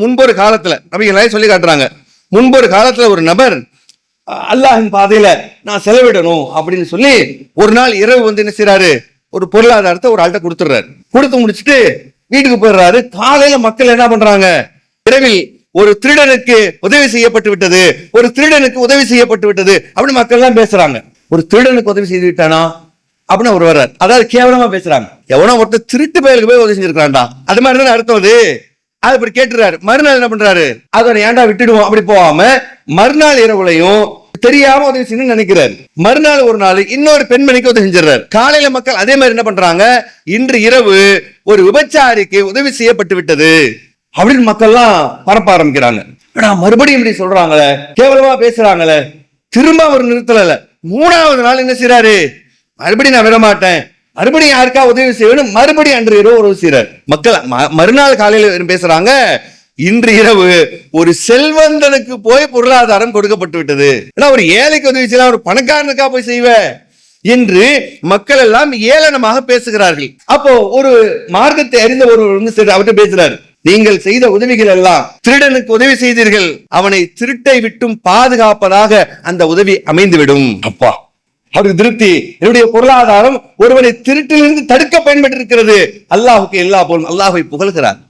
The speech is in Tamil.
முன்பொரு காலத்தில் நபிகளை சொல்லி காட்டுறாங்க. முன்பொரு காலத்தில் ஒரு நபர் அல்லாஹின் பாதையில் நான் செலவிடணும் அப்படின்னு சொல்லி ஒரு நாள் இரவு வந்து என்ன செய்கிறாரு ஒரு பொருளாதாரத்தை ஒரு ஆள்கிட்ட கொடுத்துட்றாரு. கொடுத்து முடிச்சுட்டு வீட்டுக்கு போயிடுறாரு. காலையில மக்கள் என்ன பண்றாங்க? இரவில் ஒரு திருடனுக்கு உதவி செய்யப்பட்டு விட்டது. ஒரு திருடனுக்கு உதவி செய்யப்பட்டு விட்டது அப்படின்னு மக்கள் எல்லாம் பேசுறாங்க. ஒரு திருடனுக்கு உதவி செய்து விட்டானா? அப்படின்னு அவர் வர்றார். அதாவது கேவலமா பேசுறாங்க. எவனோ ஒருத்தர் திருட்டு பயலுக்கு போய் உதவி செஞ்சிருக்கான்டா அது மாதிரி தானே அர்த்தம் அது. அது இப்படி கேட்டுறாரு. மறுநாள் என்ன பண்றாரு? அதை ஏன்டா விட்டுடுவோம்? அப்படி போகாம மறுநாள் இரவுலையும் தெரியாம உதவி செய்யணும்னு நினைக்கிறாரு. மறுநாள் ஒரு நாள் இன்னொரு பெண்மணிக்கு உதவி செஞ்சிடறாரு. காலையில மக்கள் அதே மாதிரி என்ன பண்றாங்க? இன்று இரவு ஒரு விபச்சாரிக்கு உதவி செய்யப்பட்டு விட்டது அப்படின்னு மக்கள்லாம் பரப்ப ஆரம்பிக்கிறாங்க. ஆனா மறுபடியும் இப்படி சொல்றாங்களே? கேவலமா பேசுறாங்களே? திரும்ப அவர் நிறுத்தல மூணாவது நாள் என்ன செய்யறாரு மறுபடியும் நான் விட மாட்டேன் மறுபடியும் யாருக்கா உதவி செய்யணும்? மறுபடியும் அன்று இரவு உறவு செய்யறார் மக்கள் மறுநாள் காலையில பேசுறாங்க இன்று இரவு ஒரு செல்வந்தனுக்கு போய் பொருளாதாரம் கொடுக்கப்பட்டு விட்டது. ஏன்னா ஒரு ஏழைக்கு உதவி செய்யலாம் ஒரு பணக்காரனுக்கா போய் செய்வ என்று மக்கள் எல்லாம் ஏளனமாக பேசுகிறார்கள். அப்போ ஒரு மார்க்கத்தை அறிந்த ஒருவர் அவர்கிட்ட பேசுறாரு. நீங்கள் செய்த உதவிகள் எல்லாம் திருடனுக்கு உதவி செய்தீர்கள். அவனை திருட்டை விட்டும் பாதுகாப்பதாக அந்த உதவி அமைந்துவிடும். அப்பா அவருக்கு திருப்தி. என்னுடைய பொருளாதாரம் ஒருவனை திருட்டிலிருந்து தடுக்க பயன்பட்டிருக்கிறது. அல்லாஹுக்கு எல்லா போலும் அல்லாஹை புகழ்கிறார்.